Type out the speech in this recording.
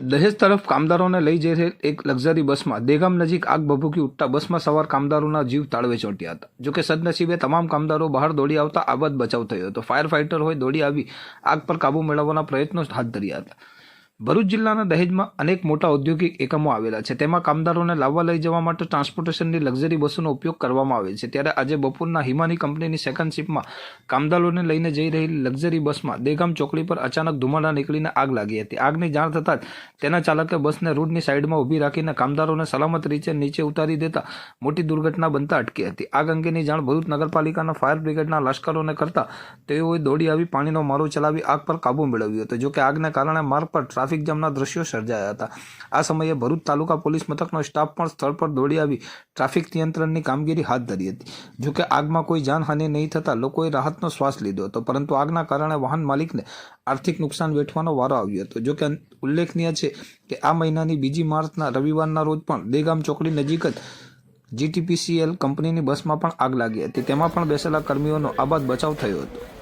દહેજ તરફ કામદારોને લઈ જઈ રહેલ એક લક્ઝરી બસમાં દેગામ નજીક આગ ભભૂકી ઉઠતા બસમાં સવાર કામદારોના જીવ તાળવે ચોંટ્યા હતા. જોકે સદનસીબે તમામ કામદારો બહાર દોડી આવતા આબાદ બચાવ થયો હતો. ફાયર ફાઇટર હોય દોડી આવી આગ પર કાબુ મેળવવાના પ્રયત્નો હાથ ધર્યા હતા. ભરૂચ જિલ્લાના દહેજમાં અનેક મોટા ઔદ્યોગિક એકમો આવેલા છે. તેમાં કામદારોને લાવવા લઈ જવા માટે ટ્રાન્સપોર્ટેશનની લક્ઝરી બસોનો ઉપયોગ કરવામાં આવે છે. ત્યારે આજે બપોરના હિમાની કંપનીની સેકન્ડ શિપમાં કામદારોને લઈને જઈ રહેલી લક્ઝરી બસમાં દેગામ ચોકડી પર અચાનક ધુમાડા નીકળીને આગ લાગી હતી. આગની જાણ થતાં જ તેના ચાલકે બસને રોડની સાઈડમાં ઊભી રાખીને કામદારોને સલામત રીતે નીચે ઉતારી દેતા મોટી દુર્ઘટના બનતા અટકી હતી. આગ અંગેની જાણ ભરૂચ નગરપાલિકાના ફાયર બ્રિગેડના લશ્કરોને કરતા તેઓએ દોડી આવી પાણીનો મારો ચલાવી આગ પર કાબુ મેળવ્યો હતો. જોકે આગને કારણે માર્ગ પર ટ્રાફિક જામના દ્રશ્યો સર્જાયા હતા. આ સમયે ભરૂચ તાલુકા પોલીસ મથકનો સ્ટાફ પણ સ્થળ પર દોડી આવી ટ્રાફિક નિયંત્રણની કામગીરી હાથ ધરી હતી. જોકે આગમાં કોઈ જાનહાનિ નહીં થતાં લોકોએ રાહતનો શ્વાસ લીધો હતો, પરંતુ આગના કારણે વાહન માલિકને આર્થિક નુકસાન વેઠવાનો વારો આવ્યો હતો. જોકે ઉલ્લેખનીય છે કે આ મહિનાની બીજી માર્ચના રવિવારના રોજ પણ દેગામ ચોકડી નજીક જ જીટીપીસીએલ કંપનીની બસમાં પણ આગ લાગી હતી. તેમાં પણ બેસેલા કર્મીઓનો આબાદ બચાવ થયો હતો.